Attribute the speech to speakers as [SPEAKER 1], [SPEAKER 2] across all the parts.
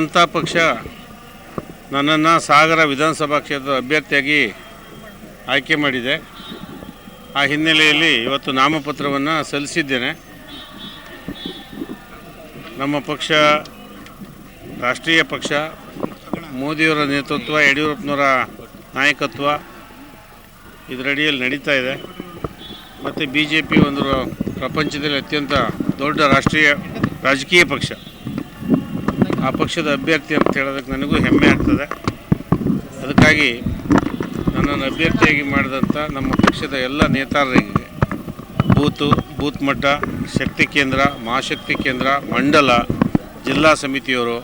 [SPEAKER 1] ಜನತಾ ಪಕ್ಷ ನನ್ನನ್ನು ಸಾಗರ ವಿಧಾನಸಭಾ ಕ್ಷೇತ್ರದ ಅಭ್ಯರ್ಥಿಯಾಗಿ ಆಯ್ಕೆ ಮಾಡಿದೆ. ಆ ಹಿನ್ನೆಲೆಯಲ್ಲಿ ಇವತ್ತು ನಾಮಪತ್ರವನ್ನು ಸಲ್ಲಿಸಿದ್ದೇನೆ. ನಮ್ಮ ಪಕ್ಷ, ರಾಷ್ಟ್ರೀಯ ಪಕ್ಷ, ಮೋದಿಯವರ ನೇತೃತ್ವ, ಯಡಿಯೂರಪ್ಪನವರ ನಾಯಕತ್ವ ಇದರಡಿಯಲ್ಲಿ ನಡೀತಾ ಇದೆ. ಮತ್ತು ಬಿ ಜೆ ಪಿ ಒಂದು ಪ್ರಪಂಚದಲ್ಲಿ ಅತ್ಯಂತ ದೊಡ್ಡ ರಾಷ್ಟ್ರೀಯ ರಾಜಕೀಯ ಪಕ್ಷ. ಆ ಪಕ್ಷದ ಅಭ್ಯರ್ಥಿ ಅಂತ ಹೇಳೋದಕ್ಕೆ ನನಗೂ ಹೆಮ್ಮೆ ಆಗ್ತದೆ. ಅದಕ್ಕಾಗಿ ನನ್ನನ್ನು ಅಭ್ಯರ್ಥಿಯಾಗಿ ಮಾಡಿದಂಥ ನಮ್ಮ ಪಕ್ಷದ ಎಲ್ಲ ನೇತಾರರಿಗೆ ಬೂತು, ಬೂತ್ ಮಟ್ಟ, ಶಕ್ತಿ ಕೇಂದ್ರ, ಮಹಾಶಕ್ತಿ ಕೇಂದ್ರ, ಮಂಡಲ, ಜಿಲ್ಲಾ ಸಮಿತಿಯವರು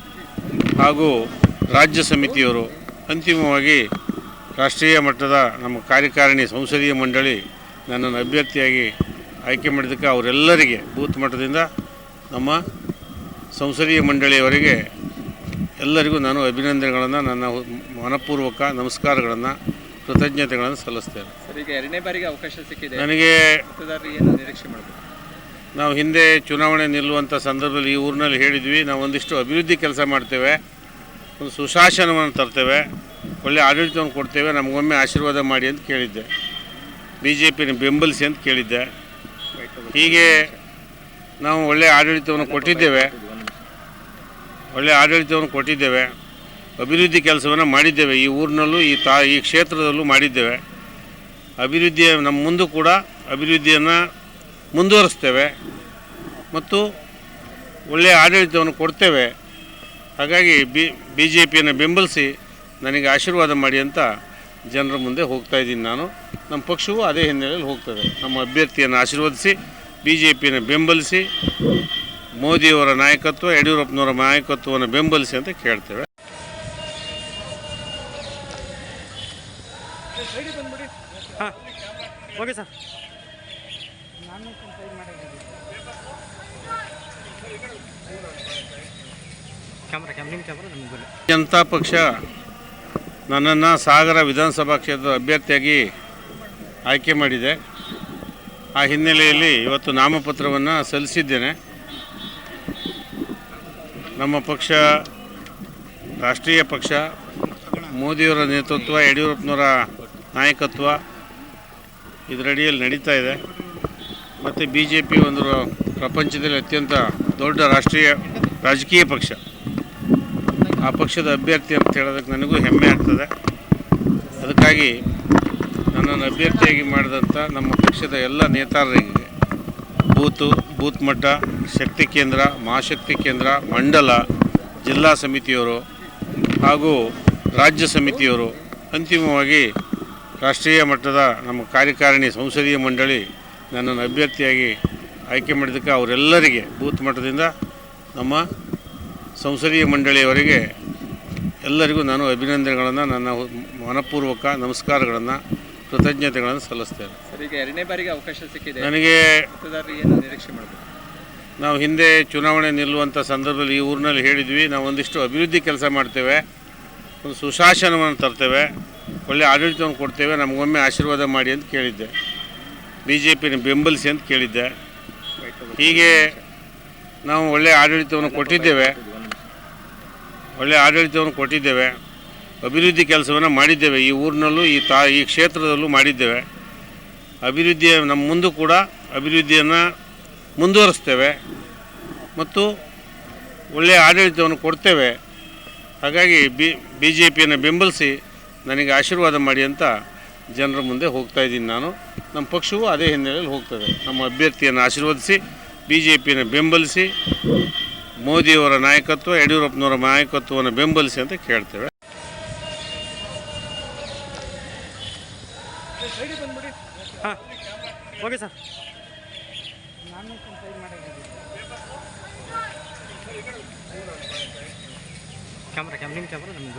[SPEAKER 1] ಹಾಗೂ ರಾಜ್ಯ ಸಮಿತಿಯವರು ಅಂತಿಮವಾಗಿ ರಾಷ್ಟ್ರೀಯ ಮಟ್ಟದ ನಮ್ಮ ಕಾರ್ಯಕಾರಿಣಿ ಸಂಸದೀಯ ಮಂಡಳಿ ನನ್ನನ್ನು ಅಭ್ಯರ್ಥಿಯಾಗಿ ಆಯ್ಕೆ ಮಾಡಿದ್ದಕ್ಕೆ ಅವರೆಲ್ಲರಿಗೆ ಬೂತ್ ಮಟ್ಟದಿಂದ ನಮ್ಮ ಸಂಸದೀಯ ಮಂಡಳಿಯವರಿಗೆ ಎಲ್ಲರಿಗೂ ನಾನು ಅಭಿನಂದನೆಗಳನ್ನು ನನ್ನ ಮನಪೂರ್ವಕ ನಮಸ್ಕಾರಗಳನ್ನು ಕೃತಜ್ಞತೆಗಳನ್ನು ಸಲ್ಲಿಸ್ತೇನೆ.
[SPEAKER 2] ಸರ್ ಈಗ ಎರಡನೇ ಬಾರಿಗೆ ಅವಕಾಶ ಸಿಕ್ಕಿದೆ.
[SPEAKER 1] ನನಗೆ
[SPEAKER 2] ನಿರೀಕ್ಷೆ ಮಾಡಬೇಕು?
[SPEAKER 1] ನಾವು ಹಿಂದೆ ಚುನಾವಣೆ ನಿಲ್ಲುವಂಥ ಸಂದರ್ಭದಲ್ಲಿ ಈ ಊರಿನಲ್ಲಿ ಹೇಳಿದ್ವಿ ನಾವು ಒಂದಿಷ್ಟು ಅಭಿವೃದ್ಧಿ ಕೆಲಸ ಮಾಡ್ತೇವೆ ಒಂದು ಸುಶಾಸನವನ್ನು ತರ್ತೇವೆ ಒಳ್ಳೆಯ ಆಡಳಿತವನ್ನು ಕೊಡ್ತೇವೆ ನಮಗೊಮ್ಮೆ ಆಶೀರ್ವಾದ ಮಾಡಿ ಅಂತ ಕೇಳಿದ್ದೆ. ಬಿ ಜೆ ಪಿನ ಬೆಂಬಲಿಸಿ ಅಂತ ಕೇಳಿದ್ದೆ. ಹೀಗೆ ನಾವು ಒಳ್ಳೆಯ ಆಡಳಿತವನ್ನು ಕೊಟ್ಟಿದ್ದೇವೆ. ಒಳ್ಳೆಯ ಆಡಳಿತವನ್ನು ಕೊಟ್ಟಿದ್ದೇವೆ, ಅಭಿವೃದ್ಧಿ ಕೆಲಸವನ್ನು ಮಾಡಿದ್ದೇವೆ, ಈ ಊರಿನಲ್ಲೂ, ಈ ತಾ, ಈ ಕ್ಷೇತ್ರದಲ್ಲೂ ಮಾಡಿದ್ದೇವೆ. ಅಭಿವೃದ್ಧಿಯ ನಮ್ಮ ಮುಂದೆ ಕೂಡ ಅಭಿವೃದ್ಧಿಯನ್ನು ಮುಂದುವರಿಸ್ತೇವೆ ಮತ್ತು ಒಳ್ಳೆಯ ಆಡಳಿತವನ್ನು ಕೊಡ್ತೇವೆ. ಹಾಗಾಗಿ ಬಿ ಬಿ ಜೆ ಪಿಯನ್ನು ಬೆಂಬಲಿಸಿ ನನಗೆ ಆಶೀರ್ವಾದ ಮಾಡಿ ಅಂತ ಜನರ ಮುಂದೆ ಹೋಗ್ತಾ ಇದ್ದೀನಿ ನಾನು. ನಮ್ಮ ಪಕ್ಷವೂ ಅದೇ ಹಿನ್ನೆಲೆಯಲ್ಲಿ ಹೋಗ್ತದೆ. ನಮ್ಮ ಅಭ್ಯರ್ಥಿಯನ್ನು ಆಶೀರ್ವದಿಸಿ ಬಿ ಜೆ ಪಿಯನ್ನು ಬೆಂಬಲಿಸಿ ಮೋದಿಯವರ ನಾಯಕತ್ವ ಯಡಿಯೂರಪ್ಪನವರ ನಾಯಕತ್ವವನ್ನು ಬೆಂಬಲಿಸಿ ಅಂತ ಕೇಳ್ತೇವೆ.
[SPEAKER 3] Okay sir.
[SPEAKER 1] ಜನತಾ ಪಕ್ಷ ನನ್ನನ್ನು ಸಾಗರ ವಿಧಾನಸಭಾ ಕ್ಷೇತ್ರದ ಅಭ್ಯರ್ಥಿಯಾಗಿ ಆಯ್ಕೆ ಮಾಡಿದೆ. ಆ ಹಿನ್ನೆಲೆಯಲ್ಲಿ ಇವತ್ತು ನಾಮಪತ್ರವನ್ನು ಸಲ್ಲಿಸಿದ್ದೇನೆ. ನಮ್ಮ ಪಕ್ಷ, ರಾಷ್ಟ್ರೀಯ ಪಕ್ಷ, ಮೋದಿಯವರ ನೇತೃತ್ವ, ಯಡಿಯೂರಪ್ಪನವರ ನಾಯಕತ್ವ ಇದರಡಿಯಲ್ಲಿ ನಡೀತಾ ಇದೆ. ಮತ್ತು ಬಿ ಜೆ ಪಿ ಒಂದು ಪ್ರಪಂಚದಲ್ಲಿ ಅತ್ಯಂತ ದೊಡ್ಡ ರಾಷ್ಟ್ರೀಯ ರಾಜಕೀಯ ಪಕ್ಷ. ಆ ಪಕ್ಷದ ಅಭ್ಯರ್ಥಿ ಅಂತ ಹೇಳೋದಕ್ಕೆ ನನಗೂ ಹೆಮ್ಮೆ ಆಗ್ತದೆ. ಅದಕ್ಕಾಗಿ ನನ್ನನ್ನು ಅಭ್ಯರ್ಥಿಯಾಗಿ ಮಾಡಿದಂಥ ನಮ್ಮ ಪಕ್ಷದ ಎಲ್ಲ ನೇತಾರರಿಗೆ ಬೂತು, ಬೂತ್ ಮಟ್ಟ, ಶಕ್ತಿ ಕೇಂದ್ರ, ಮಹಾಶಕ್ತಿ ಕೇಂದ್ರ, ಮಂಡಲ, ಜಿಲ್ಲಾ ಸಮಿತಿಯವರು ಹಾಗೂ ರಾಜ್ಯ ಸಮಿತಿಯವರು ಅಂತಿಮವಾಗಿ ರಾಷ್ಟ್ರೀಯ ಮಟ್ಟದ ನಮ್ಮ ಕಾರ್ಯಕಾರಿಣಿ ಸಂಸದೀಯ ಮಂಡಳಿ ನನ್ನನ್ನು ಅಭ್ಯರ್ಥಿಯಾಗಿ ಆಯ್ಕೆ ಮಾಡಿದ್ದಕ್ಕೆ ಅವರೆಲ್ಲರಿಗೆ ಬೂತ್ ಮಟ್ಟದಿಂದ ನಮ್ಮ ಸಂಸದೀಯ ಮಂಡಳಿಯವರಿಗೆ ಎಲ್ಲರಿಗೂ ನಾನು ಅಭಿನಂದನೆಗಳನ್ನು, ನನ್ನ ಮನಪೂರ್ವಕ ನಮಸ್ಕಾರಗಳನ್ನು, ಕೃತಜ್ಞತೆಗಳನ್ನು ಸಲ್ಲಿಸ್ತೇನೆ.
[SPEAKER 2] ಈಗ ಎರಡನೇ ಬಾರಿಗೆ ಅವಕಾಶ ಸಿಕ್ಕಿದೆ.
[SPEAKER 1] ನನಗೆ
[SPEAKER 2] ಏನು ನಿರೀಕ್ಷೆ ಮಾಡಬೇಕು?
[SPEAKER 1] ನಾವು ಹಿಂದೆ ಚುನಾವಣೆ ನಿಲ್ಲುವಂಥ ಸಂದರ್ಭದಲ್ಲಿ ಈ ಊರಿನಲ್ಲಿ ಹೇಳಿದ್ವಿ ನಾವು ಒಂದಿಷ್ಟು ಅಭಿವೃದ್ಧಿ ಕೆಲಸ ಮಾಡ್ತೇವೆ ಒಂದು ಸುಶಾಸನವನ್ನು ತರ್ತೇವೆ ಒಳ್ಳೆ ಆಡಳಿತವನ್ನು ಕೊಡ್ತೇವೆ ನಮಗೊಮ್ಮೆ ಆಶೀರ್ವಾದ ಮಾಡಿ ಅಂತ ಕೇಳಿದ್ದೆ. ಬಿ ಜೆ ಪಿನ ಬೆಂಬಲಿಸಿ ಅಂತ ಕೇಳಿದ್ದೆ. ಹೀಗೆ ನಾವು ಒಳ್ಳೆಯ ಆಡಳಿತವನ್ನು ಕೊಟ್ಟಿದ್ದೇವೆ ಒಳ್ಳೆಯ ಆಡಳಿತವನ್ನು ಕೊಟ್ಟಿದ್ದೇವೆ ಅಭಿವೃದ್ಧಿ ಕೆಲಸವನ್ನು ಮಾಡಿದ್ದೇವೆ ಈ ಊರಿನಲ್ಲೂ ಈ ತಾ ಈ ಕ್ಷೇತ್ರದಲ್ಲೂ ಮಾಡಿದ್ದೇವೆ. ಅಭಿವೃದ್ಧಿಯ ನಮ್ಮ ಮುಂದೂ ಕೂಡ ಅಭಿವೃದ್ಧಿಯನ್ನು ಮುಂದುವರಿಸ್ತೇವೆ ಮತ್ತು ಒಳ್ಳೆಯ ಆಡಳಿತವನ್ನು ಕೊಡ್ತೇವೆ. ಹಾಗಾಗಿ ಬಿ ಬಿ ಜೆ ಪಿಯನ್ನು ಬೆಂಬಲಿಸಿ ನನಗೆ ಆಶೀರ್ವಾದ ಮಾಡಿ ಅಂತ ಜನರ ಮುಂದೆ ಹೋಗ್ತಾ ಇದ್ದೀನಿ ನಾನು. ನಮ್ಮ ಪಕ್ಷವೂ ಅದೇ ಹಿನ್ನೆಲೆಯಲ್ಲಿ ಹೋಗ್ತದೆ. ನಮ್ಮ ಅಭ್ಯರ್ಥಿಯನ್ನು ಆಶೀರ್ವದಿಸಿ ಬಿ ಜೆ ಪಿಯನ್ನು ಬೆಂಬಲಿಸಿ, ಮೋದಿಯವರ ನಾಯಕತ್ವ, ಯಡಿಯೂರಪ್ಪನವರ ನಾಯಕತ್ವವನ್ನು ಬೆಂಬಲಿಸಿ ಅಂತ ಕೇಳ್ತೇವೆ.
[SPEAKER 3] ಹಾಂ ಓಕೆ ಸರ್. ಕ್ಯಾಮ್ರಾ ಕ್ಯಾಮ್ ನಿಮ್ಮ ಕ್ಯಾಮ್ರಾ ನಮಗೆ